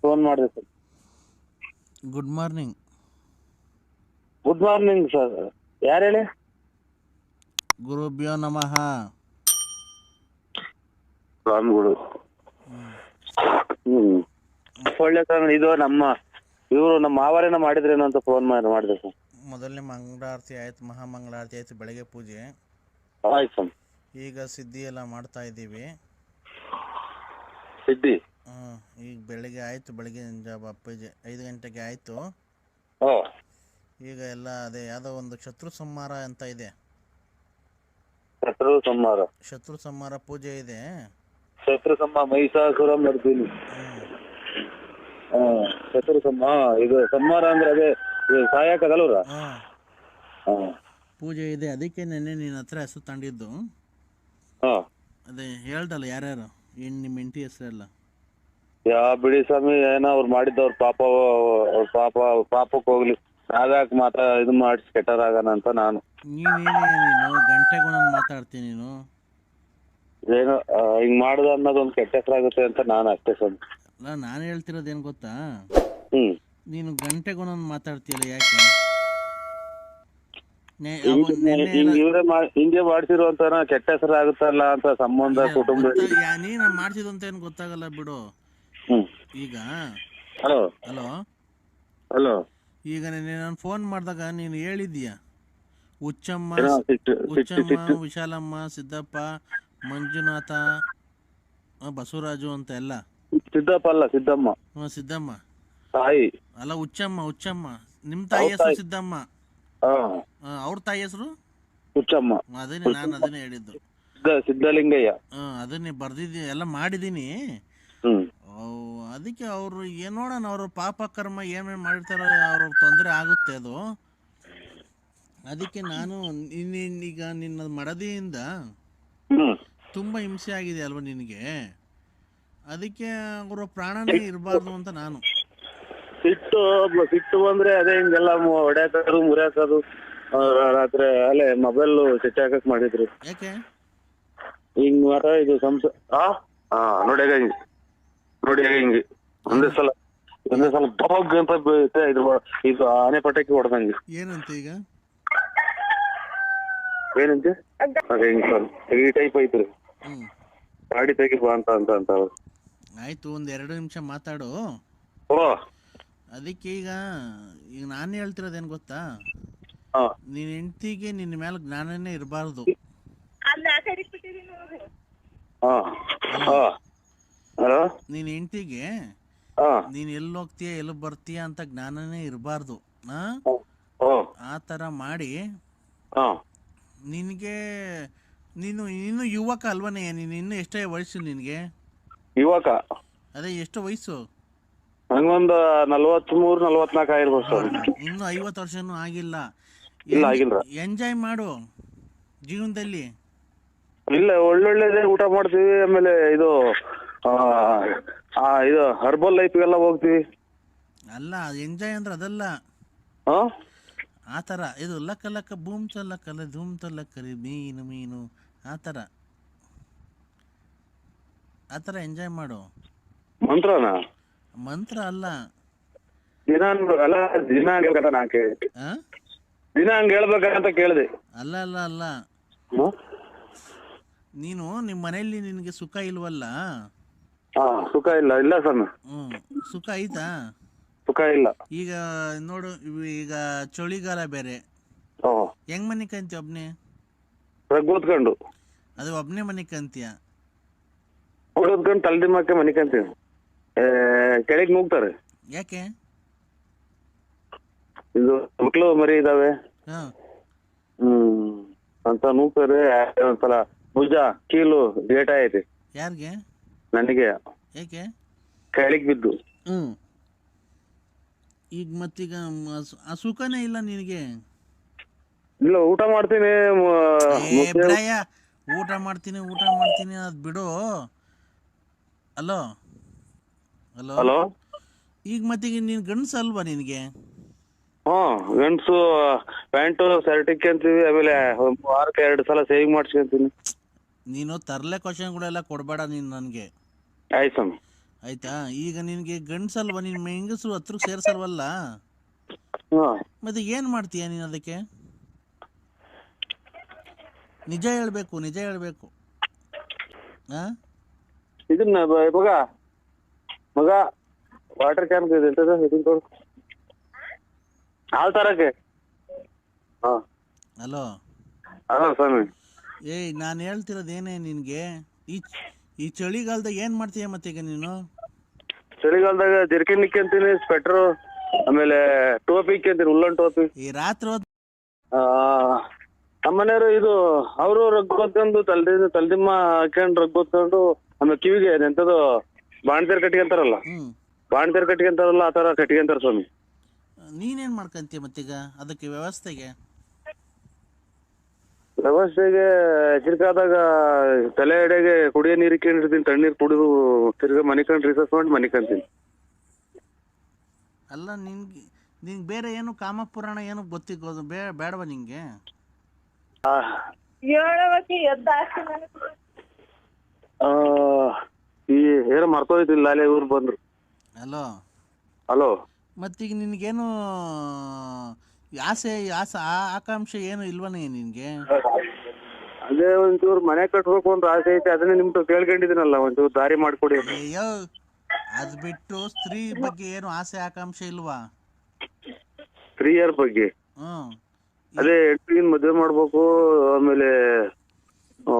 Phone ಮಾಡಿದೆ sir good morning good morning sir ಯಾರು ಹೇಳಿ? ಗುರುಭ್ಯೋ ನಮಃ. ಸ್ವಾಮಿಗಳು. ಹ್ಮ್. ಒಳ್ಳೆ ಸರ್ ಇದು ನಮ್ಮ ಇವರು ನಮ್ಮ ಮಾವರೇನ ಮಾಡಿದ್ರೇನೋ ಅಂತ ಫೋನ್ ಮಾಡಿ ಮಾಡಿದೆ ಸರ್ ಮೊದಲನೇ ಮಂಗಳಾರತಿ ಆಯ್ತು ಮಹಾಮಂಗಳಾರತಿ ಆಯ್ತು ಬೆಳಗ್ಗೆ ಪೂಜೆ. ಆಯ್ತು ಸರ್ ಈಗ ಸಿದ್ಧಿ ಎಲ್ಲ ಮಾಡ್ತಾ ಇದ್ದೀವಿ. ಸಿದ್ದಿ ಈಗ ಬೆಳಿಗ್ಗೆ ಆಯಿತು ಬೆಳಗಿನ ಜಾಬ್ ಅಪ್ಪಾಜಿ. ಐದು ಗಂಟೆಗೆ ಆಯ್ತು. ಈಗ ಎಲ್ಲ ಅದೇ ಯಾವ್ದೋ ಒಂದು ಶತ್ರು ಸಂಹಾರ ಅಂತ ಇದೆ. ಶತ್ರು ಸಂಹಾರ. ಶತ್ರು ಸಂಹಾರ ಪೂಜೆ ಇದೆ. ಶತ್ರು ಸಂಹಾರ ಮಹಿಷಾಸುರ ಮರ್ದಿನಿ. ಹಾ ಶತ್ರು ಸಂಹಾರ ಇದು ಸಂಹಾರ ಅಂದ್ರೆ ಅದೇ ಇದು ಸಾಯಕದಲ್ವ್ರ ಹ್ಮ್. ಹಾ. ಪೂಜೆ ಇದೆ. ಅದಕ್ಕೆ ನೆನ್ನೆ ನಿನ್ನ ಹತ್ರ ಹೆಸರು ತಂಡಿದ್ದು ಹಾ. ಅದೇ ಹೇಳ್ದಲ್ಲ ಯಾರ್ಯಾರು? ಏನು ನಿಮ್ಮ ಹೆಂಡತಿ ಹೆಸರೆಲ್ಲ. ಯಾ ಬಿಡಿ ಸ್ವಾಮಿ ಏನೋ ಅವ್ರು ಮಾಡಿದ್ದವ್ರ ಪಾಪ ಅವ್ರ ಪಾಪ ಅವ್ರ ಪಾಪಕ್ಕೆ ಹೋಗ್ಲಿ. ನಾವ್ಯಾಕೆ ಮಾತ್ರ ಇದು ಮಾಡಿಸಿ ಕೆಟ್ಟರಾಗಣ ಅಂತ ನಾನು. ನೀನೇನೇ ನೀನು ಗಂಟೆಗೊಂದೊಂದು ಮಾತಾಡ್ತೀನಿ ನೀನು. ಏನೋ ಆ, ಹಿಂಗ್ ಮಾಡುದು ಅನ್ನೋದೊಂದು ಕೆಟ್ಟ ಹೆಸರಾಗುತ್ತೆ ಅಂತ ನಾನು ಅಷ್ಟೇ ಸ್ವಾಮಿ. ಅಲ್ಲ ನಾನು ಹೇಳ್ತಿರೋದು ಏನು ಗೊತ್ತಾ? ಹ್ಮ್. ನೀನು ಗಂಟೆಗೊಂದೊಂದು ಮಾತಾಡ್ತೀಯಲ್ಲ ಯಾಕೆ? ನೆ- ಅವ- ನೆನ್ನೆ ಹಿಂಗ್ ಎಲ್ಲ- ಇವ್ರೇ ಮಾ- ಹಿಂಗೆ ಮಾಡ್ಸಿರುವಂತ ಕೆಟ್ಟ ಹೆಸರಾಗುತ್ತಲ್ಲ ಅಂತ ಸಂಬಂಧ ಕುಟುಂಬ ಗೊತ್ತಾ- ಯಾ- ನೀನು ಅಂತ ಏನು ಗೊತ್ತಾಗಲ್ಲ ಬಿಡು. ಈಗ? ಹಲೋ. ಹಲೋ. ಹಲೋ. ಈಗ ನಾನು ಫೋನ್ ಮಾಡಿದಾಗ ನೀನು ಹೇಳಿದ್ಯಾ ಉಚ್ಚಮ್ಮ ಹುಚ್ಚಮ್ಮ ವಿಶಾಲಮ್ಮ ಸಿದ್ದಪ್ಪ ಮಂಜುನಾಥ ಬಸವರಾಜು ಅಂತ ಎಲ್ಲ? ಸಿದ್ದಪ್ಪ ಅಲ್ಲ ಸಿದ್ದಮ್ಮ. ಹ್ಞೂ ಸಿದ್ದಮ್ಮ. ತಾಯಿ. ಅಲ್ಲ ಹುಚ್ಚಮ್ಮ ಹುಚ್ಚಮ್ಮ. ನಿಮ್ಮ ತಾಯಿ ಹೆಸರು ಸಿದ್ದಮ್ಮ. ಅವ್ರ ತಾಯಿ ಹೆಸರು? ಹುಚ್ಚಮ್ಮ. ಅದನ್ನೇ ನಾನು ಅದನ್ನೇ ಹೇಳಿದ್ದು. ಆ, ಅದನ್ನೇ ಬರ್ದಿದ್ದೀನಿ ಎಲ್ಲ ಮಾಡಿದ್ದೀನಿ. ಅದಕ್ಕೆ ಅವರು ಏನ್ ನೋಡೋಣ ಅವರು ಪಾಪ ಕರ್ಮ ಏನೇನು ಮಾಡಿರ್ತಾರೋ ಅವ್ರ ತೊಂದರೆ ಆಗುತ್ತೆ ಅದು. ಅದಕ್ಕೆ ನಾನು ನಿನ್ನ- ಈಗ ನಿನ್ನ ಮಡದಿಯಿಂದ ತುಂಬಾ ಹಿಂಸೆ ಆಗಿದೆ ಅಲ್ವಾ ನಿನಗೆ? ಅದಕ್ಕೆ ಅವರು ಪ್ರಾಣನೇ ಇರಬಾರ್ದು ಅಂತ ನಾನು. ಸಿಟ್ಟು ಸಿಟ್ಟು ಬಂದ್ರೆ ಅದೇ ಹಿಂಗೆಲ್ಲ ಹೊಡ್ಯಾಕದು ಮುರಿಯಾಕದು. ರಾತ್ರಿ ಅಲ್ಲೇ ಮೊಬೈಲ್ ಸೆಟ್ ಹಾಕಕ್ ಮಾಡಿದ್ರು. ಯಾಕೆ? ಹಿಂಗ್ ಮಾತ್ರ ಇದು ಸಂಸ ಹಾ ಹಾ ನೋಡಿ ಹೇಗೆ ಹಿಂಗೆ. ನೋಡಿ ಹೇಗೆ ಒಂದೇ ಸಲ ಒಂದೇ ಸಲ ಬಗ್ ಅಂತ ಬೀಳುತ್ತೆ, ಇದು ಇದು ಆನೆ ಪಟಾಕಿ ಹೊಡೆದಂಗೆ. ಏನಂತ ಈಗ? ಏನಂತೆ? ಹಿಂಗ್ ಸರ್ ಈ ಟೈಪ್ ಐತ್ರಿ. ಹ್ಞೂ ಗಾಡಿ ತೆಗಿ ಬಾ ಅಂತ ಅಂತ ಅಂತ ಅವ್ರು. ಆಯಿತು ಒಂದು ಎರಡು ನಿಮಿಷ ಮಾತಾಡು. ಓ. ಅದಕ್ಕೆ ಈಗ ಈಗ ನಾನು ಹೇಳ್ತಿರೋದೇನ್ ಗೊತ್ತಾ? ಹಾ. ನಿನ್ನ ಹೆಂಡ್ತಿಗೆ ನಿನ್ನ ಮೇಲೆ ಜ್ಞಾನನೇ ಇರಬಾರ್ದು. ಹಾ ಹಾ. ಹಲೋ? ನಿನ್ನ ಹೆಂಡ್ತಿಗೆ? ಹಾ. ನೀನು ಎಲ್ಲಿ ಹೋಗ್ತೀಯ ಎಲ್ಲಿ ಬರ್ತೀಯ ಅಂತ ಜ್ಞಾನನೇ ಇರಬಾರ್ದು. ಹಾ? ಓ ಆ ತರ ಮಾಡಿ ಹಾ. ನಿನಗೆ ನೀನು ಇನ್ನು ಯುವಕ ಅಲ್ವನೇ? ನೀನು ಇನ್ನು ಎಷ್ಟೇ ವಯಸ್ಸು ನಿನಗೆ? ಯುವಕ. ಅದೇ ಎಷ್ಟು ವಯಸ್ಸು? ನಂಗೊಂದು ನಲ್ವತ್ಮೂರು ನಲ್ವತ್ನಾಲ್ಕು ಆಗಿರ್ಬೋದು ಸರ್. ಇನ್ನೂ ಐವತ್ತು ವರ್ಷನು ಆಗಿಲ್ಲ. ಇಲ್ಲ, ಆಗಿಲ್ಲ. ಎಂಜಾಯ್ ಮಾಡು ಜೀವನದಲ್ಲಿ. ಇಲ್ಲ ಒಳ್ಳೊಳ್ಳೆದೇ ಊಟ ಮಾಡ್ತೀವಿ ಆಮೇಲೆ ಇದು ಆ, ಇದು ಹರ್ಬಲ್ ಲೈಫ್ಗೆಲ್ಲ ಹೋಗ್ತೀವಿ. ಅಲ್ಲ ಎಂಜಾಯ್ ಅಂದ್ರೆ ಅದಲ್ಲ. ಹಾ ಆ ಥರ ಇದು ಲಕ್ಕ ಲಕ್ಕ ಬೂಮ್ ಚಲ್ಲಕ್ಕಲ್ಲ ಧೂಮ್ ಚಲ್ಲಕ್ಕರಿ ಮೀನು ಮೀನು ಆ ಥರ. ಆ ಥರ ಎಂಜಾಯ್ ಮಾಡು. ಮಂತ್ರನಾ? ಮಂತ್ರ ಅಲ್ಲ. ದಿನ ಅಲ್ಲ ದಿನ ಹಂಗ್ ಹೇಳ್ಬೇಕಂತ ನಾ ಕೇಳಿದೆ. ಆ? ದಿನ ಹಂಗ ಹೇಳ್ಬೇಕಂತ ಕೇಳಿದೆ. ಅಲ್ಲ ಅಲ್ಲ ಅಲ್ಲ. ನೀನು ನಿಮ್ಮ ಮನೆಯಲ್ಲಿ ನಿನಗೆ ಸುಖ ಇಲ್ವಲ್ಲ? ಹಾ ಸುಖ ಇಲ್ಲ ಇಲ್ಲ ಸರ್ ಹ್ಞೂ ಸುಖ ಐತಾ ಸುಖ ಇಲ್ಲ. ಈಗ ನೋಡು ಇವ್ ಈಗ ಚಳಿಗಾಲ ಬೇರೆ. ಓ ಹೆಂಗ್ ಮನೆ ಕಂತೀಯ ಒಬ್ನೇ? ಕೂತ್ಕೊಂಡು ಅದು ಒಬ್ನೇ ಮನೆ ಕಂತೀಯ ಕೂತ್ಕೊಂಡು ತಲೆ ದಿಮ್ಮಕ್ಕೆ ಮನಿಕಂತೀವಿ ಕೆಳಗೆ ನುಗ್ತಾರೆ. ಯಾಕೆ? ಇದು ಮಕ್ಳು ಮರಿ ಇದಾವೆ. ಹಾಂ. ಹ್ಮ್ ಅಂತ ನೂಗ್ತಾರೆ. ಒಂದ್ಸಲ ಭುಜ ಕೀಲು ಡೇಟ್ ಐತಿ. ಯಾರಿಗೆ? ನನಗೆ ಏಕೆ? ಕೆಳಗೆ ಬಿದ್ದು. ಹ್ಞೂ ಈಗ ಮತ್ತೀಗ ಮ- ಸು- ಆ ಸುಖನೇ ಇಲ್ಲ ನಿನಗೆ? ಇಲ್ಲ ಊಟ ಮಾಡ್ತೀನಿ ಮ- ಏ ಮುದ್ದೆ- ಬಿಡಯ್ಯ ಊಟ ಮಾಡ್ತೀನಿ ಊಟ ಮಾಡ್ತೀನಿ ಅದು ಬಿಡು. Hello hello hello? ಈಗ ಮತ್ತೀಗ ನೀನು ಗಂಡಸ ಅಲ್ವಾ ನಿನಗೆ? ಹ್ಮ್ ಗಂಡ್ಸು ಪ್ಯಾಂಟು ಶರ್ಟ್ ಇಕ್ಕಂತೀವಿ ಆಮೇಲೆ ಒಂದ್ ವಾರಕ್ಕೆ ಎರಡು ಸಲ ಸೇವಿಂಗ್ ಮಾಡಿಸ್ಕೊಂತೀನಿ. ನೀನು ತರಲೆ ಕ್ವಶನ್ಗಳೆಲ್ಲ ಕೊಡಬೇಡ ನೀನು ನನಗೆ. ಆಯ್ತು ಸ್ವಾಮಿ. ಆಯ್ತಾ? ಈಗ ನಿನಗೆ ಗಂಡ್ಸಲ್ವ ನಿನ್ನ ಹೆಂಗಸರು ಹತ್ರಕ್ಕೆ ಸೇರ್ಸಲ್ವಲ್ಲ? ಹಾ. ಮತ್ತೆ ಏನು ಮಾಡ್ತೀಯ ನೀನು ಅದಕ್ಕೆ? ನಿಜ ಹೇಳಬೇಕು ನಿಜ ಹೇಳಬೇಕು. ಹಾಂ ಇದನ್ನ ಬ- ಮಗ ಮಗ ವಾಟರ್ ಕ್ಯಾನ್ ಎಂತದ ಇದನ್ನ ಕೊಡು ಹಾಲ್ ತರಕ್ಕೆ. ಹಾ. ಹಲೋ ಹಲೋ ಸ್ವಾಮಿ. ಏಯ್ ನಾನು ಹೇಳ್ತಿರೋದು ಏನೇ ನಿನಗೆ? ಈ ಈ ಚಳಿಗಾಲದಾಗ ಏನ್ ಮಾಡ್ತೀಯ ಮತ್ತೆ ಈಗ ನೀನು? ಚಳಿಗಾಲದಾಗ ಜರ್ಕಿನ್ ನಿಕ್ಕಂತೀನಿ ಸ್ವೆಟ್ರು ಆಮೇಲೆ ಟೋಪಿ ಇಕ್ಕಂತೀನಿ ಉಲ್ಲನ್ ಟೋಪಿ. ಈ ರಾತ್ರಿ ಹೊತ್ತು ನಮ್ಮನೆಯವರು ಇದು ಅವರು ರಗ್ ಹೊತ್ಕೊಂಡು ತಲ್ದಿ ತಲ್ದಿಮ್ಮ ಹಾಕೊಂಡು ರಗ್ ಹೊತ್ಕೊಂಡು ಆಮೇಲೆ ಕಿವಿಗೆ ಎಂತದು ಬಾಣ್ತೇರ್ ಕಟ್ಕೊಂತಾರಲ್ಲ. ಬಾಣ್ತೇರ್ ಕಟ್ಟಿಗೆ ಕಟ್ಕೊಂತಾರಲ್ಲ ಆ ತರ ಕಟ್ಕೊಂತಾರ ಸ್ವಾಮಿ. ನೀನೇನ್ ಮಾಡ್ಕಂತೀಯ ಮತ್ತೀಗ ಅದಕ್ಕೆ ವ್ಯವಸ್ಥೆಗೆ? ವ್ಯವಸ್ಥೆಗೆ ಚಿರ್ಕಾದಾಗ ತಲೆ ಎಡೆಗೆ ಕುಡಿಯೋ ನೀರು ಇಕ್ಕೊಂಡಿರ್ತೀನಿ ತಣ್ಣೀರ್ ಕುಡಿದು ತಿರ್ಗಾ ಮನಿಕಂಡ್ ರಿಸರ್ಚ್ ಮಾಡಿ ಮನಿಕಂತೀನಿ. ಅಲ್ಲ ನಿನ್ಗೆ ನಿಂಗೆ ಬೇರೆ ಏನು ಕಾಮಪುರಾಣ ಏನು ಗೊತ್ತಿಗೋದು ಬೇ ಬೇಡವಾ ನಿಂಗೆ? ಎದ್ದಾಸಿ ಆ, ಈ ಏನೋ ಮರ್ತೋಯ್ತಿಲ್ಲ ಅಲ್ಲೇ ಇವ್ರು ಬಂದ್ರು. ಹಲೋ? ಹಲೋ? ಮತ್ತೀಗ ನಿನಗೇನು ಆಸೆ ಆಸ ಆಕಾಂಕ್ಷೆ ಏನು ಇಲ್ವನೇ ನಿನ್ಗೆ? ಅದೇ ಒಂಚೂರು ಮನೆ ಕಟ್ಬೇಕು ಅಂತ ಆಸೆ ಐತೆ ಅದನ್ನ ನಿಮ್ದು ಕೇಳ್ಕೊಂಡಿದ್ದೀನಲ್ಲ ಒಂಚೂರು ದಾರಿ ಮಾಡ್ಕೊಡಿ ಅಂತ. ಅಯ್ಯೋ ಅದ್ ಬಿಟ್ಟು ಸ್ತ್ರೀ ಬಗ್ಗೆ ಏನು ಆಸೆ ಆಕಾಂಕ್ಷೆ ಇಲ್ವಾ? ತ್ರೀ ಇಯರ್ ಬಗ್ಗೆ? ಹ್ಮ್. ಅದೇ ಹೆಣ್ಣಿನ ಮದ್ವೆ ಮಾಡ್ಬೇಕು ಆಮೇಲೆ ಆ,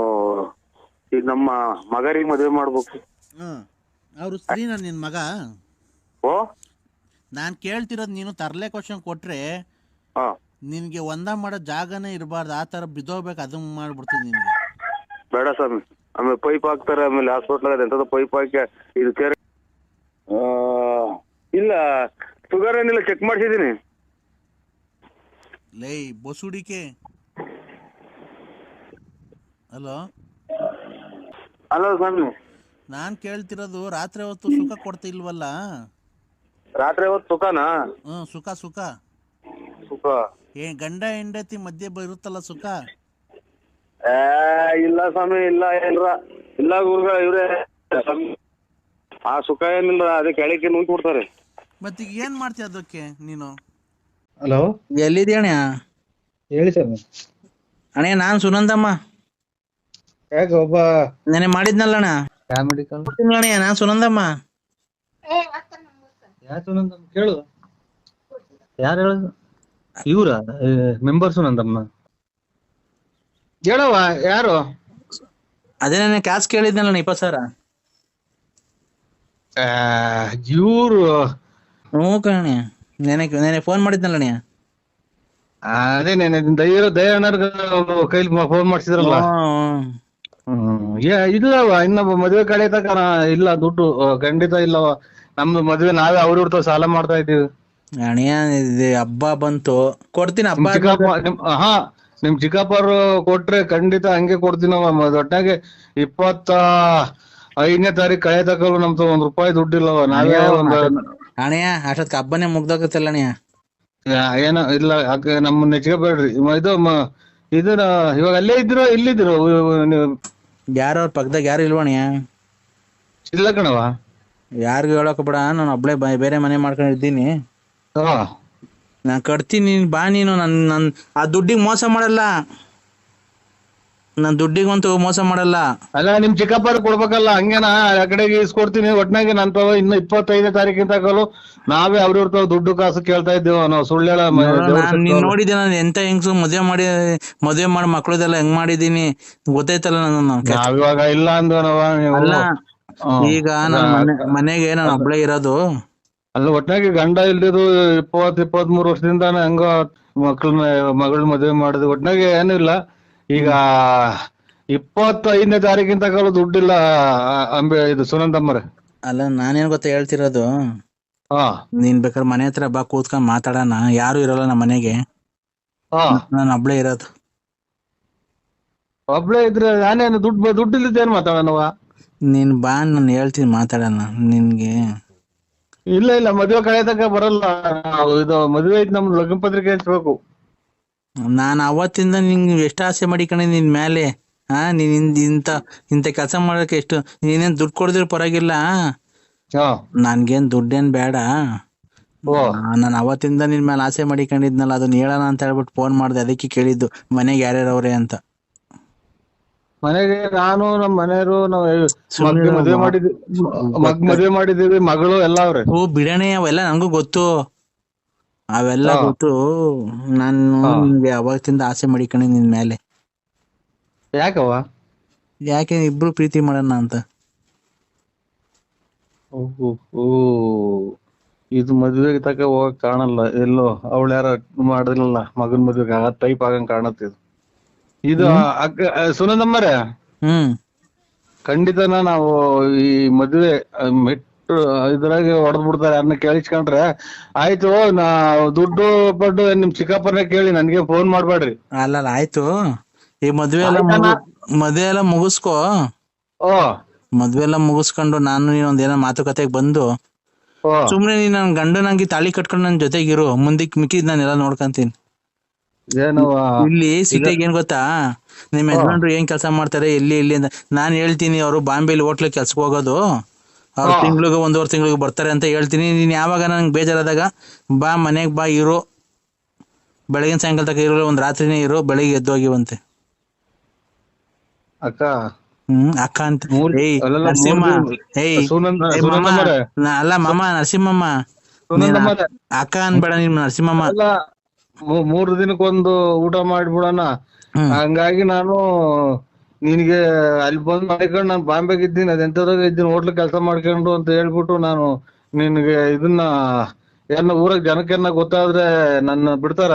ಈಗ ನಮ್ಮ ಮಗರಿಗೆ ಮದ್ವೆ ಮಾಡ್ಬೇಕು. ಹ್ಮ್. ಅವರು ಸ್ತ್ರೀನ ನಿನ್ ಮಗ? ಓ? ನಾನ್ ಕೇಳ್ತಿರೋದ್ ನೀನು ತರ್ಲೆ ಕ್ವಶನ್ ಕೊಟ್ಟರೆ ಹಾ. ನಿನ್ಗೆ ಒಂದ ಮಾಡೋ ಜಾಗನೇ ಇರಬಾರ್ದು ಆ ತರ ಬಿದ್ದೋಗ್ಬೇಕು ಅದನ್ನ ಮಾಡ್ಬಿಡ್ತೀನಿ ನಿನ್ಗೆ. ಬೇಡ ಸ್ವಾಮಿ ಆಮೇಲೆ ಪೈಪ್ ಹಾಕ್ತಾರೆ ಆಮೇಲೆ ಹಾಸ್ಪಿಟ್ಲ್ ಅದ ಎಂತದ ಪೈಪ್ ಹಾಕಿ ಇದು ಕೇರ್ ಆ, ಇಲ್ಲ ಶುಗರ್ ಏನಿಲ್ಲ ಚೆಕ್ ಮಾಡಿಸಿದೀನಿ ಲೇ ಬಸುಡಿಕೆ. ಹಲೋ? ಹಲೋ ಸ್ವಾಮಿ. ನಾನ್ ಕೇಳ್ತಿರೋದು ರಾತ್ರಿ ಹೊತ್ತು ಸುಖ ಕೊಡ್ತಿಲ್ವಲ್ಲ? ರಾತ್ರಿ ಹೊತ್ತು ಸುಖನಾ? ಹ್ಮ್ ಸುಖ ಸುಖ. ಸುಖ. ಏ ಗಂಡ ಹೆಂಡತಿ ಮಧ್ಯೆ ಬರುತ್ತಲ್ಲ ಸುಖ? ಏ ಇಲ್ಲ ಸ್ವಾಮಿ ಇಲ್ಲ ಏನ್ರ. ಇಲ್ಲ ಗುರುಗಳ ಇವ್ರೆ. ಆ ಸುಖ ಏನಿಲ್ಲ ಅದಕ್ಕೆ ಕೆಳಕ್ಕೆ ಕೊಡ್ತಾರೆ ಬಿಡ್ತಾರೆ. ಈಗ ಏನ್ ಮಾಡ್ತೀಯ ಅದಕ್ಕೆ ನೀನು? ಹಲೋ? ಎಲ್ಲಿದ್ಯಣ್ಣ ಹೇಳಿ ಸರ್ ಅಣ್ಣ ನಾನ್ ಸುನಂದಮ್ಮ. ಯಾಕೆ ಒಬ್ಬ ನೆನೆ ಮೆಡಿಕಲ್ ಅಣ್ಣ ನಾನ್ ಸುನಂದಮ್ಮ. ಯಾ ಸುನಂದಮ್ಮ? ಕೇಳು. ಯಾರು ಹೇಳುದು? ಇವ್ರ? ಮೆಂಬರ್ಸು ನಂದಮ್ಮ. ಹೇಳವ ಯಾರು? ಅದೇ ನೆನೆ ಕ್ಯಾಸ್ ಕೇಳಿದ್ನಲ್ಲ ಇಪ್ಪತ್ತು ಸಾವಿರ ಇವ್ರು. ಹ್ಞೂ ಕಣಣ್ಣ ನೆನೆ ನೆನೆ ಫೋನ್ ಮಾಡಿದ್ನಲ್ಲಣ್ಣ ಅದೇ ನೆನೆ ದೈವ ದಯಾನರ್ಗ ಕೈಲಿ ಫೋನ್ ಮಾಡ್ಸಿದ್ರಲ್ಲ ಇಲ್ಲವ ಇನ್ನೊಬ್ಬ ಮದ್ವೆ ಕಡೆ ತಕ ಇಲ್ಲ ದುಡ್ಡು ಖಂಡಿತ ಇಲ್ಲವ ನಮ್ದು ಮದ್ವೆ ನಾವೇ ಅವ್ರ ಇವ್ರ ಸಾಲ ಮಾಡ್ತಾ ಇದೀವಿ ಅಣ್ಣ ಇದು ಹಬ್ಬ ಬಂತು. ಕೊಡ್ತೀನಿ ಹಬ್ಬ ನಿಮ್ ಚಿಕ್ಕಪ್ಪ ನಿಮ್ ಹಾ ನಿಮ್ ಚಿಕ್ಕಪ್ಪರು ಕೊಟ್ರೆ ಖಂಡಿತ ಹಂಗೆ ಕೊಡ್ತೀನಿ ಒಟ್ಟಾಗೆ ಇಪ್ಪತ್ತ ಐದನೇ ತಾರೀಕು ಕಳೆ ತಗೊಳ್ಳು ನಮ್ದು ಒಂದ್ ರೂಪಾಯಿ ದುಡ್ಡಿಲ್ಲವ ನಾವೇ ಒಂದ್ ಅಣ್ಣ ಅಷ್ಟೊತ್ತಿಗೆ ಹಬ್ಬನೇ ಮುಗ್ದೋಗತ್ತಲ್ಲ ಅಣ್ಣ? ಏನೋ ಇಲ್ಲ ಯಾಕೆ ನಮ್ಮನ್ನ ನೆಚ್ಕೋಬೇಡ್ರಿ ಮ- ಇದು ಮ- ಇದನ್ನ ಇವಾಗ ಅಲ್ಲೇ ಇದ್ರು ಇಲ್ಲಿದ್ರು ನೀವು ಯಾರು ಅವ್ರ ಪಕ್ಕದಾಗ ಯಾರು ಇಲ್ವಣ್ಣ ಇಲ್ಲ ಕಣವ ಯಾರಿಗೂ ಹೇಳಕ್ ಬೇಡ. ನಾನು ಒಬ್ಳೆ ಬ- ಬೇರೆ ಮನೆ ಮಾಡ್ಕೊಂಡಿದ್ದೀನಿ. ನಾನ್ ಕಟ್ತೀನಿ ನೀನ್ ಬಾ ನೀನು ನನ್ ನನ್ ಆ ದುಡ್ಡಿಗೆ ಮೋಸ ಮಾಡಲ್ಲ. ನನ್ ದುಡ್ಡಿಗಂತೂ ಮೋಸ ಮಾಡಲ್ಲ. ಅಲ್ಲ ನಿಮ್ ಚಿಕ್ಕಪ್ಪ ಕೊಡ್ಬೇಕಲ್ಲ ಹಂಗೇನಾ ಆ ಕಡೆಗೆ ಇಸ್ಕೊಡ್ತೀನಿ ಒಟ್ನಾಗೆ ನನ್ ತಾವ ಇನ್ನು ಇಪ್ಪತ್ತೈದನೇ ತಾರೀಕಿನ ತಗೊಳ್ಳು ನಾವೇ ಅವ್ರ ದುಡ್ಡು ಕಾಸು ಕೇಳ್ತಾ ಇದ್ದೇವೆ ನಾವು ಸುಳ್ಳು ಹೇಳ ನಾನ್. ನೋಡಿದ್ದೆ ನಾನು ಎಂತ ಹೆಂಗ್ಸು ಮದುವೆ ಮಾಡಿ ಮದುವೆ ಮಾಡಿ ಮಕ್ಳದೆಲ್ಲ ಹೆಂಗ್ ಮಾಡಿದೀನಿ ಗೊತ್ತೈತಲ್ಲ ನಾನು ಇವಾಗ ಇಲ್ಲ ಅಂದನವ ನೀವು. ಅಲ್ಲ ಈಗ ನನ್ ಮನೆ ಮನೆಗೆ ನಾನು ಒಬ್ಳೆ ಇರೋದು. ಅಲ್ಲ ಒಟ್ನಾಗೆ ಗಂಡ ಇಲ್ದಿದ್ದು ಇಪ್ಪತ್ ಇಪ್ಪತ್ ಮೂರು ವರ್ಷದಿಂದ ಹಂಗ ಮಕ್ಳನ್ನ ಮಗಳ ಮದ್ವೆ ಮಾಡಿದ್ ಒಟ್ನಾಗೆ ಏನು ಇಲ್ಲ ಈಗ ಇಪ್ಪತ್ತೈದನೇ ತಾರೀಕಿನ ತಗೊಳ್ಳೋ ದುಡ್ಡಿಲ್ಲ ಅಂಬೆ ಇದು ಸುನಂದಮ್ಮರ. ಅಲ್ಲ ನಾನೇನ್ ಗೊತ್ತಾ ಹೇಳ್ತಿರೋದು? ಹಾ. ನೀನ್ ಬೇಕಾದ್ರೆ ಮನೆ ಹತ್ರ ಬಾ ಕೂತ್ಕೊಂಡ್ ಮಾತಾಡೋಣ. ಯಾರು ಇರಲ್ಲ ನಮ್ಮ ಮನೆಗೆ. ಹಾ. ನಾನು ಒಬ್ಳೆ ಇರೋದು. ಒಬ್ಳೆ ಇದ್ರೆ ನಾನೇನು ದುಡ್ಡು ದುಡ್ಡು ಏನ್ ಮಾತಾಡೋಣವ ನೀನ್ ಬಾ ನಾನು ಹೇಳ್ತೀನಿ ಮಾತಾಡೋಣ. ನಿನ್ಗೆ ಇಲ್ಲ ಇಲ್ಲ ಮದ್ವೆ ಕಡೆ ತನಕ ಬರಲ್ಲ. ನಾವು ಇದು ಮದ್ವೆ ಐತಿ ನಮ್ದು ಲಗ್ನ ಪತ್ರಿಕೆ ಹಚ್ಬೇಕು. ನಾನು ಅವತ್ತಿಂದ ನಿಂಗೆ ಎಷ್ಟು ಆಸೆ ಮಾಡಿಕೊಂಡೆ ನಿನ್ ಮೇಲೆ ಹಾ ನೀನ್ ಇಂದ್- ಇಂತ ಇಂಥ ಕೆಲಸ ಮಾಡೋಕೆ ಎಷ್ಟು ನೀನೇನ್ ದುಡ್ಡು ಕೊಡದಿರೋ ಪರವಾಗಿಲ್ಲ? ಹಾ. ನನ್ಗೇನ್ ದುಡ್ಡೇನ್ ಬೇಡ. ಓ. ನಾನು ಅವತ್ತಿಂದ ನಿನ್ ಮೇಲೆ ಆಸೆ ಮಾಡಿಕೊಂಡಿದ್ನಲ್ಲ ಅದನ್ನ ಹೇಳೋಣ ಅಂತ ಹೇಳ್ಬಿಟ್ಟು ಫೋನ್ ಮಾಡ್ದೆ ಅದಕ್ಕೆ ಕೇಳಿದ್ದು ಮನೆಗೆ ಯಾರ್ಯಾರು ಅವ್ರೆ ಅಂತ. ಮನೆಗೆ ನಾನು ನಮ್ಮ ಮನೆಯವರು ನಾವು ಮದ್ವೆ ಮಾಡಿದ್ವಿ ಮಗ್ ಮದ್ವೆ ಮಾಡಿದೀವಿ ಮಗಳು ಎಲ್ಲ ಅವ್ರೆ. ಓ ಬಿಡಣೆ ಅವೆಲ್ಲ ನಂಗೂ ಗೊತ್ತು. ಅವೆಲ್ಲ ಹಾ. ಗೊತ್ತು. ನಾನು ನಿಮ್ಗೆ ಅವತ್ತಿಂದ ಆಸೆ ಮಾಡಿಕೊಂಡೆ ನಿನ್ ಮೇಲೆ. ಯಾಕವ ಯಾಕೆ ಇಬ್ರು ಪ್ರೀತಿ ಮಾಡೋಣ ಅಂತ. ಓ ಇದು ಮದ್ವೆಗೆ ತಕ ಹೋಗಕ್ ಕಾಣಲ್ಲ. ಎಲ್ಲೋ ಅವಳು ಯಾರ ಮಾಡಿರ್ಲಿಲ್ಲ ಮಗನ್ ಮದ್ವೆಗೆ ಆ ಟೈಪ್ ಆಗಂಗ್ ಕಾಣತ್ತೆ ಇದು. ಇದು ಸುನಂದಮ್ಮರೇ ಹ್ಮ್. ಖಂಡಿತನ ನಾವು ಈ ಮದುವೆ ಮೆಟ್ಟು ಇದ್ರಾಗ ಹೊಡೆದ್ ಬಿಡ್ತಾರೆ. ಅದನ್ನ ಕೇಳಿಸ್ಕೊಂಡ್ರೆ ಆಯ್ತು ನಾ ದುಡ್ಡು ಪಡ್ಡು ನಿಮ್ ಚಿಕ್ಕಪ್ಪನ ಕೇಳಿ ನನ್ಗೆ ಫೋನ್ ಮಾಡ್ಬೇಡ್ರಿ. ಅಲ್ಲಲ್ಲ ಆಯ್ತು. ಈ ಮದ್ವೆ ಎಲ್ಲ. ಮುಗು- ಮದ್ವೆ ಎಲ್ಲ ಮುಗಿಸ್ಕೋ. ಓ. ಮದ್ವೆ ಎಲ್ಲ ಮುಗಿಸ್ಕೊಂಡು ನಾನು ನೀನು ಒಂದೇನೋ ಮಾತುಕತೆಗೆ ಬಂದು ಓ. ಸುಮ್ನೆ ನೀನ್ ನನ್ ಗಂಡನಾಗಿ ತಾಳಿ ಕಟ್ಕೊಂಡು ನನ್ ಜೊತೆಗಿರು ಮುಂದಿಕ್ ಮಿಕ್ಕಿದ್ ನಾನೆಲ್ಲ ನೋಡ್ಕಂತೀನಿ. ಇಲ್ಲಿ ಸಿಟಿಗೆ ಏನ್ ಗೊತ್ತಾ? ನಿಮ್ ಯಜಮಾನ್ರು ಏನ್ ಕೆಲಸ ಮಾಡ್ತಾರೆ? ಎಲ್ಲಿ ಇಲ್ಲಿ ಅಂತ. ನಾನ್ ಹೇಳ್ತೀನಿ ಅವರು ಬಾಂಬೆಲಿ ಹೋಟ್ಲಿಗೆ ಕೆಲ್ಸಕ್ಕೆ ಹೋಗೋದು. ಅವ್ರು. ತಿಂಗ್ಳಿಗೆ ಒಂದೂವರೆ ತಿಂಗಳಿಗೆ ಬರ್ತಾರೆ ಅಂತ ಹೇಳ್ತೀನಿ. ನೀನ್ ಯಾವಾಗ ನಂಗೆ ಬೇಜಾರಾದಾಗ ಬಾ ಮನೆಗ್ ಬಾ ಇರು. ಬೆಳಗಿನ ಸಾಯಂಕಾಲ ತಕ ಇರೋ ಒಂದ್ ರಾತ್ರಿನೇ ಇರು ಬೆಳಿಗ್ಗೆ ಎದ್ದೋಗಿವಂತೆ ಅಕ್ಕ. ಹ್ಮ್ ಅಕ್ಕ ಅಂತ. ಏಯ್ ನರಸಿಂಹ. ಏಯ್ ಅಲ್ಲ ಮಾಮ ನರಸಿಂಹಮ್ಮ. ಅಕ್ಕ ಅನ್ಬೇಡ ನಿಮ್ ನರಸಿಂಹಮ್ಮ. ಮೂರು ದಿನಕ್ಕೊಂದು ಊಟ ಮಾಡ್ಬಿಡೋಣ. ಹಂಗಾಗಿ ನಾನು ನಿನಗೆ ಅಲ್ಲಿ ಬಂದ್ ಮಾಡ್ಕೊಂಡು ನಾನು ಬಾಂಬೆಗೆ ಇದ್ದೀನಿ ಅದೆಂತದಾಗ ಇದ್ದೀನಿ ಹೋಟ್ಲ್ ಕೆಲಸ ಮಾಡ್ಕೊಂಡು ಅಂತ ಹೇಳ್ಬಿಟ್ಟು ನಾನು ನಿನಗೆ ಇದನ್ನ ಏನ ಊರಾಗ ಜನಕ್ಕೆನ್ನ ಗೊತ್ತಾದ್ರೆ ನನ್ನ ಬಿಡ್ತಾರ.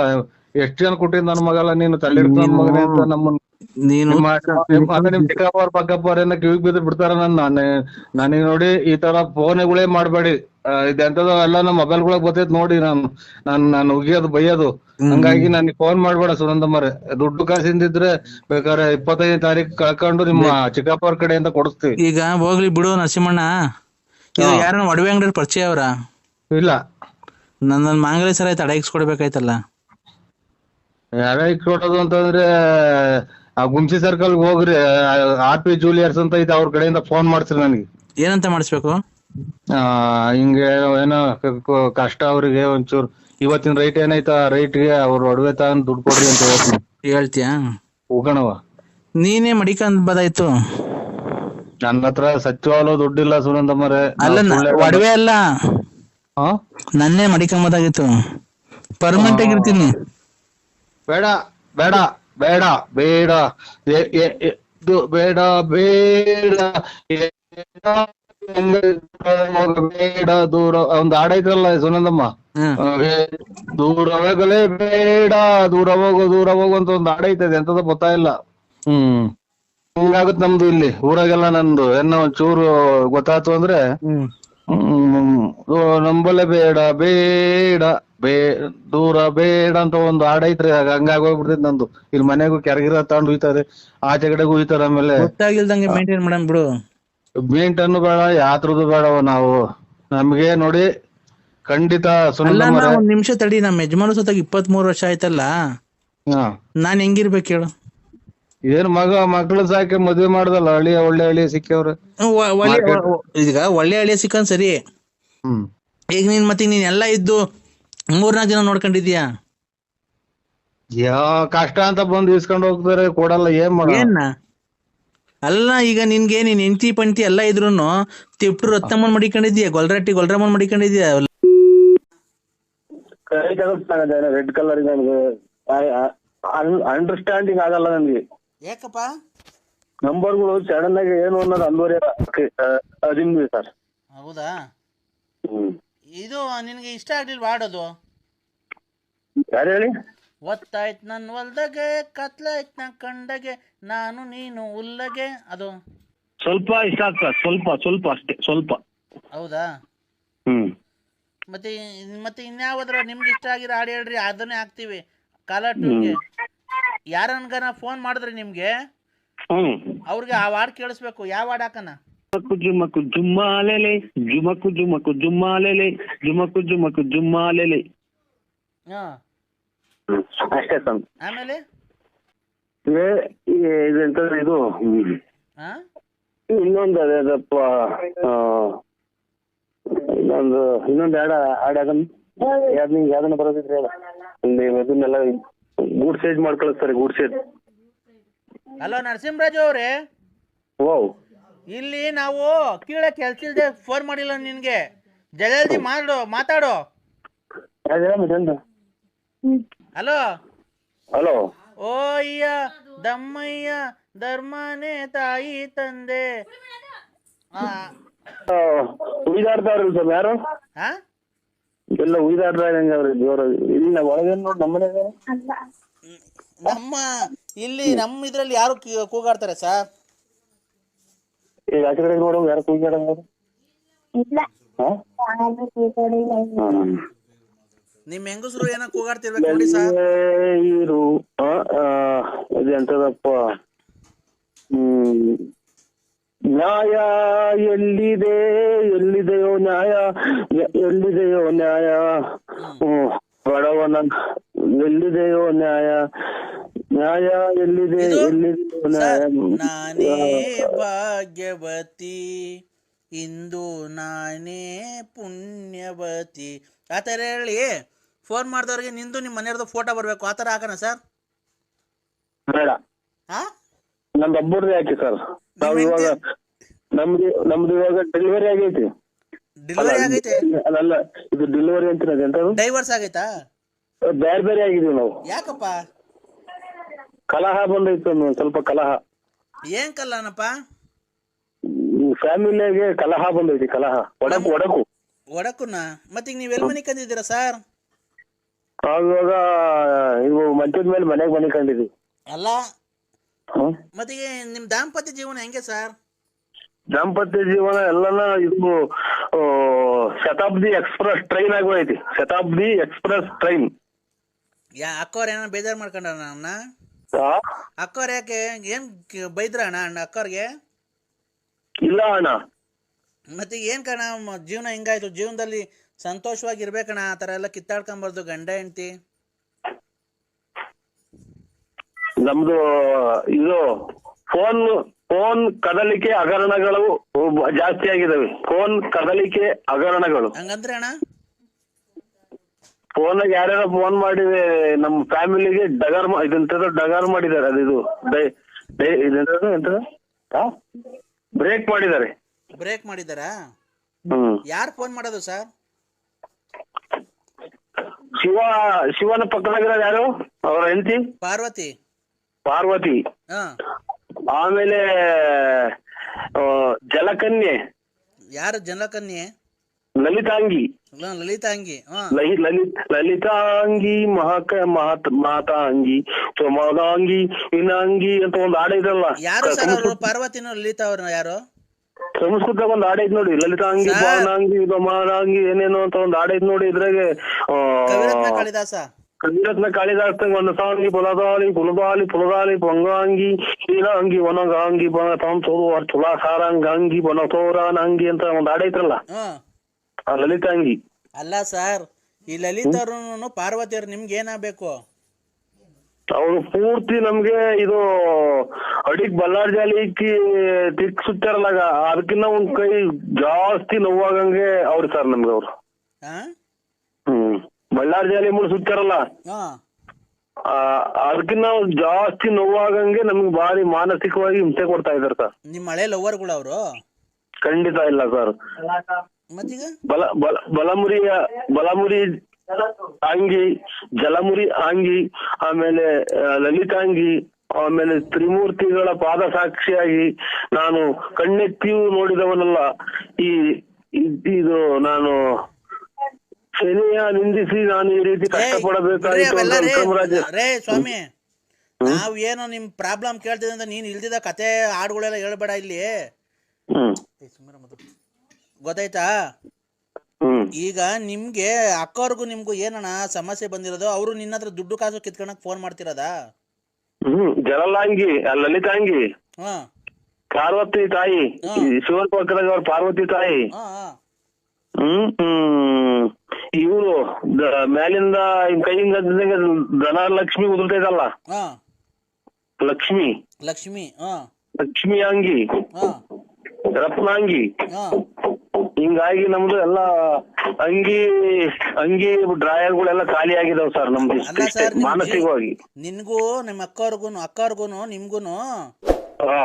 ಎಷ್ಟ್ ಜನ ಕೊಟ್ಟಿದ್ ನನ್ನ ಮಗಲ್ಲ ನೀನು ನನ್ ಮಗನೇ ಅಂತ ನಮ್ಮನ್ನ ನೀನು ನಿಮ್ ಚಿಕ್ಕಪ್ಪ ಪಕ್ಕಪ್ಪ ಕಿವಿಗ್ ಬಿದ್ದು ಬಿಡ್ತಾರ ನನ್ನ. ನಾನು ನನಗೆ ನೋಡಿ ಈ ತರ ಫೋನ್ಗಳೇ ಮಾಡಬೇಡಿ. ಇದೆಂತದೋ ಎಲ್ಲ ನಮ್ಮ ಮೊಬೈಲ್ಗಳಾಗ ಬರ್ತೈತ್ ನೋಡಿ ನಾನು. ನಾನು ನಾನು ಉಗಿಯೋದು ಬೈಯೋದು. ಹಂಗಾಗಿ ನನಗೆ ಫೋನ್ ಮಾಡ್ಬೇಡ ಸುನಂದಮ್ಮರೆ. ದುಡ್ಡು ಕಾಸಿಂದಿದ್ರೆ ಬೇಕಾದ್ರೆ ಇಪ್ಪತ್ತೈದನೇ ತಾರೀಕು ಕಳ್ಕೊಂಡು ನಿಮ್ಮ ಚಿಕ್ಕಪ್ಪರ ಕಡೆಯಿಂದ ಕೊಡಿಸ್ತೀವಿ. ಈಗ ಹೋಗ್ಲಿ ಬಿಡು ನರಸಿಂಹಣ್ಣ. ಇದು. ಯಾರನ್ನ ಒಡವೆ ಅಂಗಡಿ ಪರಿಚಯ ಅವ್ರ? ಇಲ್ಲ. ನನ್ನ ಮಾಂಗಲ್ಯ ಸರ ಆಯ್ತು ಅಡಗಿಸ್ಕೊಡ್ಬೇಕಾಯ್ತಲ್ಲ ಯಾರ ಕೊಡೋದು ಅಂತಂದ್ರೆ ಆ ಗುಂಸಿ ಸರ್ಕಲ್ ಹೋಗ್ರಿ ಆರ್ ಪಿ ಜೂಲಿಯರ್ಸ್ ಅಂತ ಐತೆ ಅವ್ರ ಕಡೆಯಿಂದ ಫೋನ್ ಮಾಡ್ಸ್ರಿ ನನಗೆ. ಏನಂತ ಮಾಡಿಸ್ಬೇಕು? ಆ ಹಿಂಗೆ ಏನೋ ಕಷ್ಟ ಅವ್ರಿಗೆ ಒಂಚೂರು. ಇವತ್ತಿನ ರೈಟ್ ಏನೈತ ರೈಟ್ಗೆ ಅವ್ರು ಒಡವೆ ತಗೊಂಡ್ ದುಡ್ಡು ಕೊಡ್ರಿ ಅಂತ ಹೇಳ್ತೀನಿ. ಹೇಳ್ತೀಯಾ? ಹೋಗೋಣವ ನೀನೇ ಮಡಿಕಂದ್ ಬದಾಯ್ತು. ನನ್ನ ಹತ್ರ ಸಚಿವಾಲಯ ದುಡ್ಡಿಲ್ಲ ಸುನಂದಮ್ಮರೆ. ಅಲ್ಲ ನ- ಒಡವೆ ಅಲ್ಲ. ಹಾ ನನ್ನೇ ಮಡಿಕಂಬದಾಗಿತ್ತು ಪರ್ಮನೆಂಟ್ ಆಗಿರ್ತೀನಿ ಬೇಡ ಬೇಡ ಬೇಡ ಬೇಡ. ಇದು ಬೇಡ ಬೇಡ. ಬೇಡ ದೂರ ಒಂದ್ ಹಾಡೈತ್ರಲ್ಲ ಸುನಂದಮ್ಮ ದೂರ ಹೋಗಲೇ ಬೇಡ ದೂರ ಹೋಗೋ ದೂರ ಹೋಗು ಅಂತ ಒಂದು ಹಾಡೈತದೆ ಎಂತದ ಗೊತ್ತಾಯಿಲ್ಲ ಹ್ಮ್ ಹಿಂಗಾಗುತ್ತೆ ನಮ್ದು ಇಲ್ಲಿ ಊರಾಗೆಲ್ಲ ನಂದು ಏನೋ ಒಂಚೂರು ಗೊತ್ತಾಯ್ತು ಅಂದ್ರೆ ನಂಬಲೆ ಬೇಡ ಬೇಡ ಬೇ ದೂರ ಬೇಡ ಅಂತ ಒಂದು ಹಾಡೈತ್ರಿ ಹಂಗಾಗಿ ಹೋಗ್ಬಿಡ್ತೈತಿ ನಂದು ಇಲ್ಲಿ ಮನೆಗೂ ಕೆರಗಿರ ತಗೊಂಡು ಹುಯ್ತಾರೆ ಆಚೆ ಕಡೆಗೂ ಹುಯ್ತಾರೆ ಆಮೇಲೆ ಗೊತ್ತಾಗಿಲ್ದಂಗೆ ಮೇಂಟೈನ್ ಮಾಡಮ್ ಬಿಡು. ಮೇಂಟನ್ನು ಬೇಡ ಯಾತ್ರದ್ದು ಬೇಡ ನಾವು. ನಮ್ಗೆ ನೋಡಿ ಖಂಡಿತ ಅಲ್ಲ ಸುನಂದಮ್ಮರೆ ನಾ ಒಂದ್ ನಿಮಿಷ ತಡಿ ನಮ್ಮ ಯಜಮಾನ ಸತ್ತಾಗ ಇಪ್ಪತ್ತ್ ಮೂರು ವರ್ಷ ಆಯ್ತಲ್ಲ? ಹಾ. ನಾನ್ ಹೆಂಗಿರ್ಬೇಕು ಹೇಳು. ಏನ್ ಮಗ ಮಕ್ಳು ಸಾಕಿ ಮದ್ವೆ ಮಾಡ್ದಲ್ಲ ಹಳ್ಳಿಯ ಒಳ್ಳೆ ಹಳ್ಳಿ ಸಿಕ್ಕವ್ರೆ ಒ- ಒಳ್ಳೆ ಈಗ ಒಳ್ಳೆ ಹಳ್ಳಿ ಸಿಕ್ಕನ್ ಸರಿ. ಹ್ಮ್. ಈಗ ನೀನ್ ಮತ್ತೆ ನೀನ್ ಎಲ್ಲ ಇದ್ದು ಮೂರ್ನಾಲ್ಕು ಜನ ನೋಡ್ಕೊಂಡಿದ್ಯಾ ಯಾ ಕಷ್ಟ ಅಂತ ಬಂದು ಇಸ್ಕೊಂಡ್ ಹೋಗ್ತಾರೆ ಕೊಡಲ್ಲ ಏನ್ ಮಾಡ ಏನ್ನ ಅಲ್ಲ ಈಗ ನಿನ್ಗೆ ನೀನ್ ಹೆಂಡತಿ ಪಂಟಿ ಎಲ್ಲ ಇದ್ರು ತಿಪ್ಟು ರತ್ನಮ್ಮನ್ ಮಡಿಕೊಂಡಿದ್ಯಾ ಗೊಲ್ರಟ್ಟಿ ಗೊಲ್ರಮ್ಮನ್ ಮಡಿಕೊಂಡಿದ್ಯಾ? ರೆಡ್ ಕಲರ್ ನನಗೆ. ಅಂಡರ್ಸ್ಟ್ಯಾಂಡಿಂಗ್ ಆಗಲ್ಲ ನನ್ಗೆ. ಯಾಕಪ್ಪ? ನಂಬರ್ಗಳು ಸಡನ್ ಆಗಿ ಏನು ಅನ್ನೋದು ಅನ್ವರ್ಯ ಅದಿನ್ವಿ ಸರ್. ಹೌದಾ? ಇದು ನಿನಗೆ ಇಷ್ಟ ಆಗ್ಲಿಲ್ವಾ ಆಡೋದು? ಯಾರು ಹೇಳಿ? ಒತ್ತಾಯ್ತು ನನ್ನ ಹೊಲ್ದಾಗೆ ಕತ್ಲಾಯ್ತು ನನ್ ಕಂಡಗೆ. ನಾನು ನೀನು ಉಲ್ಲಗೆ ಅದು? ಸ್ವಲ್ಪ ಇಷ್ಟ ಆಗ್ತದೆ ಸ್ವಲ್ಪ ಸ್ವಲ್ಪ ಅಷ್ಟೇ ಸ್ವಲ್ಪ. ಹೌದಾ? ಹ್ಮ್. ಮತ್ತೆ ಮತ್ತೆ ಇನ್ಯಾವಾದ್ರ ನಿಮ್ಗೆ ಇಷ್ಟ ಆಗಿರೋ ಹಾಡು ಹೇಳ್ರಿ ಅದನ್ನೇ ಹಾಕ್ತೀವಿ. ಕಾಲ ಟೂನ್ಗೆ ಯಾರನ್ಗನ ಫೋನ್ ಮಾಡಿದ್ರೆ ನಿಮ್ಗೆ ಹ್ಮ್. ಅವ್ರಿಗೆ ಆ ಹಾಡು ಕೇಳಿಸ್ಬೇಕು. ಯಾವ ಹಾಡು ಹಾಕನ? ಜುಮಕು ಜುಮಕು ಜುಮ್ಮಾಲೆಲೆ ಜುಮಕು ಜುಮಕು ಜುಮ್ಮಾಲೆಲೆ ಜುಮಕು ಜುಮಕು ಜುಮ್ಮಾಲೆಲೆ. ಹಾ. ಅಷ್ಟೇ ಆಮೇಲೆ? ಇದೆಂತಂದ್ರೆ ಇದು ಇನ್ನೊಂದು ಅದೇ ಅದಪ್ಪ ಆ, ಇನ್ನೊಂದು ಇನ್ನೊಂದು ಆಡ ಹಾಡು ಯಾವ್ದನ್ನ ಯಾವ್ದು ನಿಂಗೆ ಯಾವ್ದನ್ನ ಬರೋದಿದ್ರೆ ಅದನ್ನೆಲ್ಲ ನೀವು ಇದನ್ನೆಲ್ಲ ಗೂಡ್ ಸೇಜ್ ಮಾಡ್ಕೊಳಿಸ್ತಾರೆ ಗೂಡ್ ಸೇಜ್ ಹಲೋ ನರಸಿಂಹರಾಜು ಅವರೇ. ಓ ಇಲ್ಲಿ ನಾವು ಕೀಳ ಕೆಲ್ಸ ಇಲ್ದೆ ಫೋನ್ ಮಾಡಿಲ್ಲ ನಿನ್ಗೆ. ಜಲ್ದಿ ಮಾಡು ಮಾತಾಡು. ಹಲೋ. ಹಲೋ. ಓಯ್ಯ ದಮ್ಮಯ್ಯ ಧರ್ಮನೇ ತಾಯಿ ತಂದೆ. ಆ, ಉಯ್ದಾಡ್ತಾವ್ರಿ ಸ್ವಲ್ಪ ಯಾರು? ಹಾ ಎಲ್ಲ ಉಯ್ದಾಡ್ತಾ ಇದಂಗೆ ಅವ್ರಿ ಜೋರು ಇಲ್ಲ ಒಳಗೆ ನೋಡಿ ನಮ್ಮನೆ ನಮ್ಮ ಇಲ್ಲಿ ನಮ್ಮ ಇದ್ರಲ್ಲಿ ಯಾರು ಕಿ- ಕೂಗಾಡ್ತಾರೆ ಸರ್? ಈಗ ಆಚೆ ಕಡೆ ನೋಡೋ ಯಾರು ಕೂಗಾಡಂಗ ಇಲ್ಲ. ಯಾರು ಕೂತ್ಕೊಂಡಿಲ್ಲ ಇನ್ನು. ನಿಮ್ ಹೆಂಗಸರು ಏನ ಕೂಗಾಡ್ತಿರ್ಬೇಕು ನೋಡಿ ಸರ್. ಇರು ಎಂತದಪ್ಪ? ಹ್ಮ್. ನ್ಯಾಯ ಎಲ್ಲಿದೆ ಎಲ್ಲಿದೆಯೋ ನ್ಯಾಯ ಎಲ್ಲಿದೆಯೋ ನ್ಯಾಯ? ಬಡವನ ಎಲ್ಲಿದೆಯೋ ನ್ಯಾಯ? ನ್ಯಾಯ ಎಲ್ಲಿದೆ ಎಲ್ಲಿದೆಯೋ ನ್ಯಾಯ? ನಾನೇ ಭಾಗ್ಯವತಿ. ಇಂದು ನಾನೇ ಪುಣ್ಯವತಿ. ಆ ಥರ ಹೇಳಿ ಫೋನ್ ಮಾಡಿದವ್ರಿಗೆ ನಿಂದು ನಿಮ್ಮ ಮನೆಯವ್ರದ್ದು ಫೋಟೋ ಬರಬೇಕು. ಆ ಥರ ಹಾಕೋಣ ಸರ್ ಬೇಡ. ನಮ್ದು ಒಬ್ಬರದೇ ಹಾಕಿ ಸರ್ ನಾವು ಇವಾಗ ನಮ್ದು ನಮ್ದು ಇವಾಗ ಡೆಲಿವರಿ ಆಗೈತಿ. ಡೆಲಿವರಿ ಆಗೈತೆ? ಅಲ್ಲ ಇದು ಡೆಲಿವರಿ ಅಂತೀರ ಡೈವರ್ಸ್ ಆಗೈತಾ? ಬೇರೆ ಬೇರೆ ಆಗಿದೀವಿ ನಾವು. ಯಾಕಪ್ಪ? ಕಲಹ ಬಂದೈತೆ ಸ್ವಲ್ಪ ಕಲಹ. ಏನ್ ಕಲ್ಲನಪ್ಪ ಫ್ಯಾಮಿಲಿಯಾಗೆ ಕಲಹ ಬಂದೈತಿ ಕಲಹ. ಒಡಕು ಒಡಕು ಒಡಕುನ? ಮತ್ತೀಗ ನೀವು ಎಲ್ಲಿ ಮನೆ ಕಂದಿದ್ದೀರಾ ಸರ್? ಇವಾಗ ಇವು ಮಂಚದ ಮೇಲೆ ಮನೆಗೆ ಮನೆ ಕಂಡಿದ್ವಿ. ಅಲ್ಲ? ಮತ್ತೆ ಮತ್ತೀಗ ನಿಮ್ಮ ದಾಂಪತ್ಯ ಜೀವನ ಹೆಂಗೆ ಸರ್? ದಾಂಪತ್ಯ ಜೀವನ ಎಲ್ಲನ ಇದು ಆ, ಶತಾಬ್ದಿ ಎಕ್ಸ್ಪ್ರೆಸ್ ಟ್ರೈನ್ ಆಗೋಯ್ತಿ ಶತಾಬ್ದಿ ಎಕ್ಸ್ಪ್ರೆಸ್ ಟ್ರೈನ್. ಯಾ ಅಕ್ಕವ್ರ ಏನೋ ಬೇಜಾರ್ ಮಾಡ್ಕೊಂಡ ಅಣ್ಣ? ಅಕ್ಕವ್ರ ಯಾಕೆ ಏನ್ ಕ- ಬೈದ್ರ ಅಣ್ಣ ಅಣ್ಣ ಅಕ್ಕವ್ರಿಗೆ ಇಲ್ಲ ಅಣ್ಣ. ಮತ್ತೆ ಏನ್ ಕಣ ಮ- ಜೀವನ ಹಿಂಗಾಯ್ತು? ಜೀವನದಲ್ಲಿ ಸಂತೋಷವಾಗಿ ಇರ್ಬೇಕಣ್ಣ ಆ ಥರ ಎಲ್ಲ ಕಿತ್ತಾಡ್ಕೊಂಬಾರ್ದು ಗಂಡ ಹೆಂಡತಿ. ನಮ್ದು ಇದು ಫೋನ್ ಫೋನ್ ಕದಲಿಕೆ ಹಗರಣಗಳು ಜಾಸ್ತಿ ಆಗಿದಾವೆ. ಫೋನ್ ಕದಲಿಕೆ ಹಗರಣಗಳು. ಹಂಗಂದ್ರೆ ಅಣ್ಣ? ಫೋನ್ ಯಾರ್ಯಾರ ಫೋನ್ ಮಾಡಿದೆ ನಮ್ಮ ಫ್ಯಾಮಿಲಿಗೆ ಡಗರ್ ಮಾ- ಇದೆಂತದ ಡಗರ್ ಮಾಡಿದ್ದಾರೆ ಅದು ಇದು. ಡೈ ಡೈ ಇದೆಂತದು ಎಂತದ ಬ್ರೇಕ್ ಮಾಡಿದ್ದಾರೆ. ಬ್ರೇಕ್ ಮಾಡಿದಾರಾ ಯಾರ್ ಫೋನ್ ಮಾಡೋದು ಸರ್? ಶಿವ ಶಿವನ ಪಕ್ಕದಾಗಿರೋದು ಯಾರು? ಅವರ ಹೆಂಡತಿ? ಪಾರ್ವತಿ. ಪಾರ್ವತಿ. ಹಾ. ಆಮೇಲೆ ಆ, ಜಲಕನ್ಯೆ. ಯಾರು ಜನಕನ್ಯೆ ಲಲಿತಾಂಗಿ. ಲಲಿತಾಂಗಿ ಲಲಿತ್ ಲಲಿತಾಂಗಿ ಮಹಾಕ ಮಹಾತ್ ಮಾತಾಂಗಿ ಸೋಮಾಂಗಿ ಇನಾಂಗಿ ಅಂತ ಒಂದು ಹಾಡ ಇದಲ್ಲ. ಯಾರು ಸರ್ ಅವರು? ಪಾರ್ವತಿನ ಲಲಿತಾ ಅವ್ರನ್ನ ಯಾರು? ಸಂಸ್ಕೃತ ಒಂದು ಹಾಡ ಐತ್ ನೋಡಿ. ಲಲಿತಾಂಗಿ ಭಾವನಾಂಗಿ ಗಮಾನಾಂಗಿ ಏನೇನೋ ಅಂತ ಒಂದು ಹಾಡ ಐತ್ ನೋಡಿ ಇದ್ರಾಗೆ ಕಾಳಿದಾಸ? ಕವಿರತ್ನ ಕಾಳಿದಾಸ ಒಂದು ಸಾಂಗಿ ಪುಲದಾಲಿ ಪುಲದಾಲಿ ಪುಲದಾಲಿ ಪೊಂಗಾಂಗಿ ಶೀಲಾಂಗಿ ಒನಗಾಂಗಿ ಬನ ತಾಂ ತೋರು ತುಲಾಸಾರಂಗಾಂಗಿ ಬನ ತೋರಾನಂಗಿ ಅಂತ ಒಂದ್ ಹಾಡ ಐತ್ರಲ್ಲ ಆ ಲಲಿತಾಂಗಿ ಅಲ್ಲ ಸರ್ ಈ ಲಲಿತ ಅವ್ರು ಪಾರ್ವತಿ ಅವ್ರು ನಿಮ್ಗೆ ಏನಾಗಬೇಕು? ಅವರು ಪೂರ್ತಿ ನಮ್ಗೆ ಇದು ಅಡಿಗ್ ಬಲ್ಲಾರ್ ಜಾಲಿಕ್ಕಿ ತಿಕ್ ಸುತ್ತಾರಲ್ಲ ಅದಕ್ಕಿನ್ನ ಒಂದ್ ಕೈ ಜಾಸ್ತಿ ನೋವಾಗಂಗೆ ಅವ್ರು ಸರ್ ನಮ್ಗೆ ಅವ್ರು. ಹ್ಮ್ ಬಳ್ಳಾರ್ ಜಾಲಿ ಮುಳು ಸುತ್ತಾರಲ್ಲ? ಅದಕ್ಕಿಂತ ಜಾಸ್ತಿ ನೋವಾಗಂಗೆ ನಮ್ಗೆ ಬಾರಿ ಮಾನಸಿಕವಾಗಿ ಹಿಂಸೆ ಕೊಡ್ತಾ ಇದಾರೆ ಸರ್ ನಿಮ್ಮ ಹಳೆ ಲವರ್ಗಳು ಅವರು? ಖಂಡಿತ ಇಲ್ಲ ಸರ್ ಮತ್ತೀಗ? ಬಲ ಬಲ ಬಲಮುರಿಯ ಬಲಮುರಿ ಅಂಗಿ ಜಲಮುರಿ ಅಂಗಿ ಆಮೇಲೆ ಲಲಿತಾಂಗಿ ಆಮೇಲೆ ತ್ರಿಮೂರ್ತಿಗಳ ಪಾದ ಸಾಕ್ಷಿಯಾಗಿ ನಾನು ಕಣ್ಣೆತ್ತಿಯೂ ನೋಡಿದವನಲ್ಲ. ಈ ಇದು ನಾನು ಶನಿಯ ನಿಂದಿಸಿ ನಾನು ಈ ರೀತಿ ಕಷ್ಟಪಡಬೇಕಾಗಿ ಕಷ್ಟಪಡಬೇಕಾಗಿತ್ತು ರೇ ಸ್ವಾಮಿ ನಾವ್ ಏನೋ ನಿಮ್ ಪ್ರಾಬ್ಲಮ್ ಕೇಳ್ತಿದ್ದೆ ಅಂತ ನೀನ್ ಇಲ್ದಿದ ಕತೆ ಹಾಡುಗಳೆಲ್ಲ ಹೇಳ್ಬೇಡ ಇಲ್ಲಿ ಹ್ಮ್ ಏ, ಸುಮ್ನಿರು ಮೊದ್ಲು. ಗೊತ್ತಾಯ್ತಾ? ಈಗ ನಿಮ್ಗೆ ಅಕ್ಕವ್ರಿಗೂ ನಿಮ್ಗೂ ಏನಣ್ಣ ಸಮಸ್ಯೆ ಬಂದಿರೋದು? ಅವರು ನಿನ್ನ ಹತ್ರ ದುಡ್ಡು ಕಾಸು ಕಿತ್ಕೊಳಕ್ ಫೋನ್ ಮಾಡ್ತಿರೋದಾ? ಹ್ಮ್ ಜಲಲಾಂಗಿ ಲಲಿತಾಂಗಿ. ಹಾ. ಪಾರ್ವತಿ ತಾಯಿ ಶಿವನ್ ಈ ಪಕ್ಕದಾಗ ಅವ್ರ ಪಾರ್ವತಿ ತಾಯಿ. ಹ್ಮ್ ಹ್ಮ್. ಇವ್ರು ಮ್ಯಾಲಿಂದ ಕೈಯಿಂದ ಧನಲಕ್ಷ್ಮಿ ಧನ ಲಕ್ಷ್ಮಿ ಉದುರ್ತೈತಲ್ಲ ಲಕ್ಷ್ಮಿ. ಲಕ್ಷ್ಮಿ ಹಾ. ಲಕ್ಷ್ಮಿ ಅಂಗಿ. ಹಾ. ರತ್ನಾಂಗಿ. ಹಿಂಗಾಗಿ ನಮ್ದು ಎಲ್ಲ ಅಂಗಿ ಅಂಗಿ ಡ್ರಾಯರ್ಗಳೆಲ್ಲ ಖಾಲಿ ಆಗಿದಾವ್ ಸರ್ ನಮ್ದು ಇಷ್ಟ- ಅಲ್ಲ ಇಷ್ಟೇ ಸರ್ ನಿಮ್ ಮಾನಸಿಕವಾಗಿ. ನಿನ್ಗೂ ನಿಮ್ಮ ಅಕ್ಕವ್ರಿಗೂ ಅಕ್ಕವ್ರಿಗೂ ನಿಮ್ಗೂನು ಹಾ.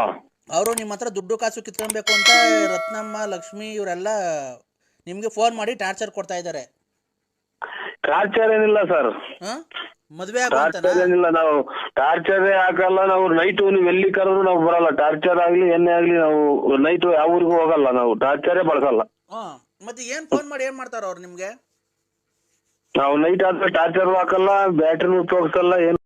ಅವರು ನಿಮ್ಮ ಹತ್ರ ದುಡ್ಡು ಕಾಸು ಕಿತ್ಕೊಬೇಕು ಅಂತ ರತ್ನಮ್ಮ ಲಕ್ಷ್ಮಿ ಇವರೆಲ್ಲ ನಿಮ್ಗೆ ಫೋನ್ ಮಾಡಿ ಟಾರ್ಚರ್ ಕೊಡ್ತಾ ಇದ್ದಾರೆ. ಟಾರ್ಚರ್ ಏನಿಲ್ಲ ಸರ್. ಮದುವೆ ಟಾರ್ಚರ್ ಏನಿಲ್ಲ ನಾವು. ಟಾರ್ಚರ್ ಹಾಕಲ್ಲ ನಾವು ನೈಟ್ ನೀವು ಎಲ್ಲಿ ಕರೆದ್ರು ನಾವು ಬರಲ್ಲ. ಟಾರ್ಚರ್ ಆಗ್ಲಿ ಏನೇ ಆಗ್ಲಿ ನಾವು ನೈಟ್ ಯಾವ ಊರಿಗೂ ಹೋಗಲ್ಲ ನಾವು. ಟಾರ್ಚರೇ ಬಳಸಲ್ಲ ಹಾ, ಮತ್ತೆ ಏನ್ ಫೋನ್ ಮಾಡಿ ಏನ್ ಮಾಡ್ತಾರ ಅವ್ರು ನಿಮ್ಗೆ? ನಾವು ನೈಟ್ ಆದ್ರೆ ಟಾರ್ಚರ್ ಹಾಕಲ್ಲ ಬ್ಯಾಟ್ರಿನೂ ಉಪಯೋಗಿಸಲ್ಲ, ಏನು